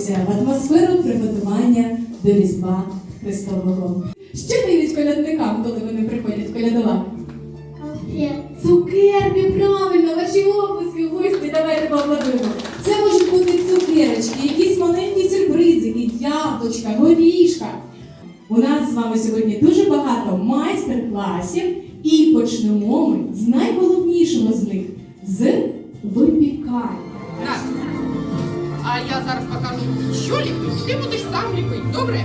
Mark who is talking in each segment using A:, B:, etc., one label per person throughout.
A: зануритися в атмосферу приготування до Різдва Христового. Що дають колядникам, коли вони приходять колядувати? Цукерки, правильно, ваші оплески, гості, давайте поаплодуємо. Це можуть бути цукерочки, якісь маленькі сюрпризики, яблучка, горішка. У нас з вами сьогодні дуже багато майстер-класів, і почнемо ми з найголовнішого з них з випікання.
B: А я зараз покажу, що ліпить. Ти будеш сам ліпити, добре?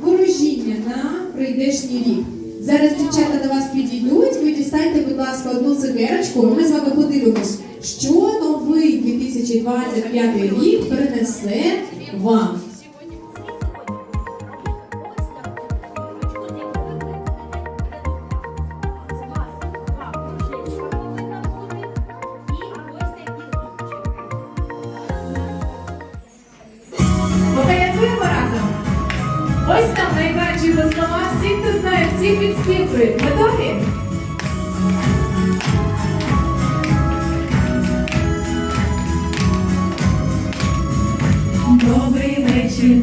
A: Ворожіння на прийдешній рік. Зараз дівчата до вас підійдуть, ви дістаньте, будь ласка, одну цукерочку, і ми з вами подивимось, що новий 2025 рік принесе вам.
C: Всі підспівують. Готові?
D: Добрий вечір,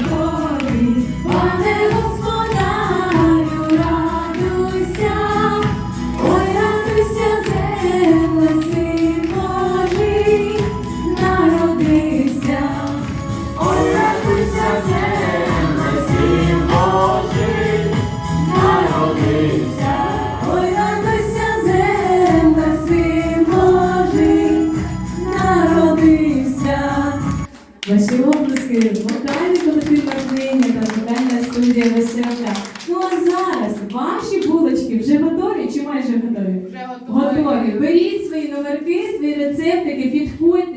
A: Обласки, вокальний колектив Маркиня та вокальна студія Веселка. Ну а зараз ваші булочки вже готові чи майже готові?
B: Вже готові.
A: Готові. Беріть свої номерки, свої рецептики, підходьте,